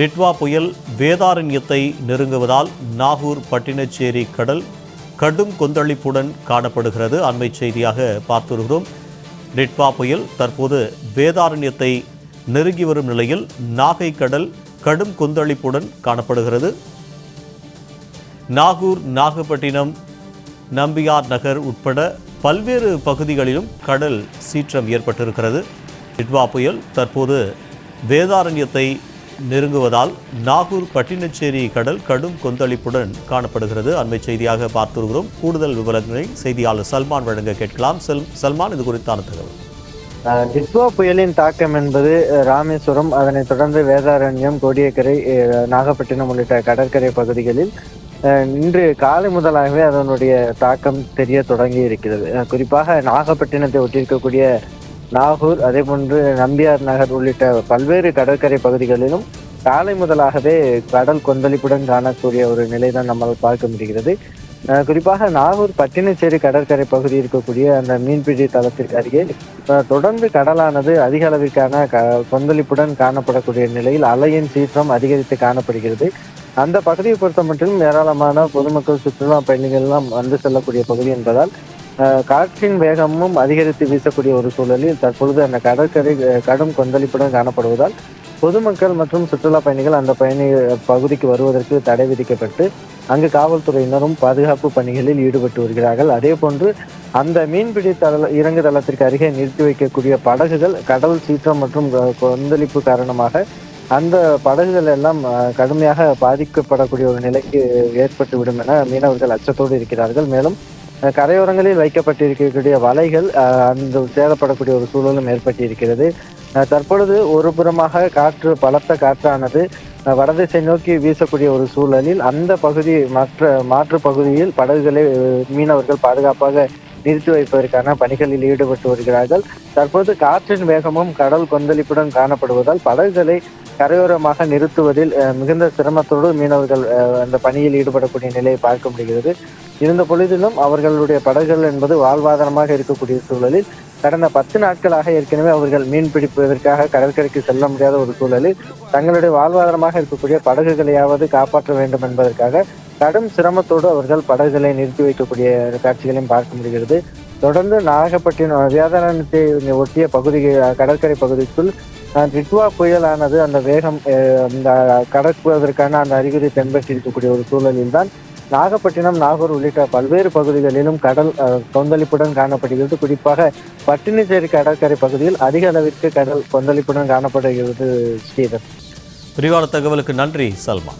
டிட்வா புயல் வேதாரண்யத்தை நெருங்குவதால் நாகூர் பட்டினச்சேரி கடல் கடும் கொந்தளிப்புடன் காணப்படுகிறது. அண்மை செய்தியாக பார்த்து வருகிறோம் டிட்வா புயல் தற்போது வேதாரண்யத்தை நெருங்கி வரும் நிலையில் நாகை கடல் கடும் கொந்தளிப்புடன் காணப்படுகிறது. நாகூர் நாகப்பட்டினம் நம்பியார் நகர் உட்பட பல்வேறு பகுதிகளிலும் கடல் சீற்றம் ஏற்பட்டிருக்கிறது. டிட்வா புயல் தற்போது வேதாரண்யத்தை நெருங்குவதால் நாகூர் பட்டினச்சேரி கடல் கடும் கொந்தளிப்புடன் காணப்படுகிறது. அண்மை செய்தியாக பார்த்து வருகிறோம் கூடுதல் விவரங்களை செய்தியாளர் சல்மான் வழங்க கேட்கலாம். செல் சல்மான் இது குறித்தான தகவல். டிட்வா புயலின் தாக்கம் என்பது ராமேஸ்வரம் அதனைத் தொடர்ந்து வேதாரண்யம் கோடியக்கரை நாகப்பட்டினம் உள்ளிட்ட கடற்கரை பகுதிகளில் இன்று காலை முதலாகவே அதனுடைய தாக்கம் தெரிய தொடங்கி இருக்கிறது குறிப்பாக நாகப்பட்டினத்தை ஒட்டியிருக்கக்கூடிய நாகூர் அதே போன்று நம்பியார் நகர் உள்ளிட்ட பல்வேறு கடற்கரை பகுதிகளிலும் காலை முதலாகவே கடல் கொந்தளிப்புடன் காணக்கூடிய ஒரு நிலை தான் நம்மால் பார்க்க முடிகிறது. குறிப்பாக நாகூர் பட்டினச்சேரி கடற்கரை பகுதி இருக்கக்கூடிய அந்த மீன்பிடி தளத்திற்கு அருகே தொடர்ந்து கடலானது அதிக அளவிற்கான க கொந்தளிப்புடன் காணப்படக்கூடிய நிலையில் அலையின் சீற்றம் அதிகரித்து காணப்படுகிறது. அந்த பகுதியை பொறுத்த மட்டும் ஏராளமான பொதுமக்கள் சுற்றுலா பயணிகள்லாம் வந்து செல்லக்கூடிய பகுதி என்பதால் காற்றின் வேகமும் அதிகரித்து வீசக்கூடிய ஒரு சூழலில் தற்பொழுது அந்த கடற்கரை கடும் கொந்தளிப்புடன் காணப்படுவதால் பொதுமக்கள் மற்றும் சுற்றுலா பயணிகள் அந்த பயணி பகுதிக்கு வருவதற்கு தடை விதிக்கப்பட்டு அங்கு காவல்துறையினரும் பாதுகாப்பு பணிகளில் ஈடுபட்டு வருகிறார்கள். அதே போன்று அந்த மீன்பிடி தள இறங்கு தளத்திற்கு அருகே நிறுத்தி வைக்கக்கூடிய படகுகள் கடல் சீற்றம் மற்றும் கொந்தளிப்பு காரணமாக அந்த படகுகள் எல்லாம் கடுமையாக பாதிக்கப்படக்கூடிய ஒரு நிலைக்கு ஏற்பட்டுவிடும் என மீனவர்கள் அச்சத்தோடு இருக்கிறார்கள். மேலும் கரையோரங்களில் வைக்கப்பட்டிருக்கக்கூடிய வலைகள் அந்த சேதப்படக்கூடிய ஒரு சூழலும் ஏற்பட்டிருக்கிறது. தற்பொழுது ஒரு புறமாக காற்று பலத்த காற்றானது வடதிசை நோக்கி வீசக்கூடிய ஒரு சூழலில் அந்த பகுதி மற்ற மாற்று பகுதியில் படகுகளை மீனவர்கள் பாதுகாப்பாக நிறுத்தி வைப்பதற்கான பணிகளில் ஈடுபட்டு வருகிறார்கள். தற்போது காற்றின் வேகமும் கடல் கொந்தளிப்புடன் காணப்படுவதால் படகுகளை கரையோரமாக நிறுத்துவதில் மிகுந்த சிரமத்தோடு மீனவர்கள் அந்த பணியில் ஈடுபடக்கூடிய நிலையை பார்க்க முடிகிறது. இருந்த பொழுதிலும் அவர்களுடைய படகுகள் என்பது வாழ்வாதாரமாக இருக்கக்கூடிய சூழலில் கடந்த பத்து நாட்களாக ஏற்கனவே அவர்கள் மீன் பிடிப்பதற்காக கடற்கரைக்கு செல்ல முடியாத ஒரு சூழலில் தங்களுடைய வாழ்வாதாரமாக இருக்கக்கூடிய படகுகளையாவது காப்பாற்ற வேண்டும் என்பதற்காக கடும் சிரமத்தோடு அவர்கள் படகுகளை நிறுத்தி வைக்கக்கூடிய காட்சிகளையும் பார்க்க முடிகிறது. தொடர்ந்து நாகப்பட்டினம் வேதாரண்யத்தை ஒட்டிய பகுதி கடற்கரை பகுதிக்குள் ரிட்வா புயலானது அந்த வேகம் அஹ், இந்த அந்த அறிகுறி தென்பட்டு இருக்கக்கூடிய ஒரு சூழலில் தான் நாகப்பட்டினம் நாகூர் உள்ளிட்ட பல்வேறு பகுதிகளிலும் கடல் கொந்தளிப்புடன் காணப்படுகிறது. குறிப்பாக பட்டினச்சேரி கடற்கரை பகுதியில் அதிக அளவிற்கு கடல் கொந்தளிப்புடன் காணப்படுகிறது ஸ்ரீதர். விரிவான தகவலுக்கு நன்றி சல்மான்.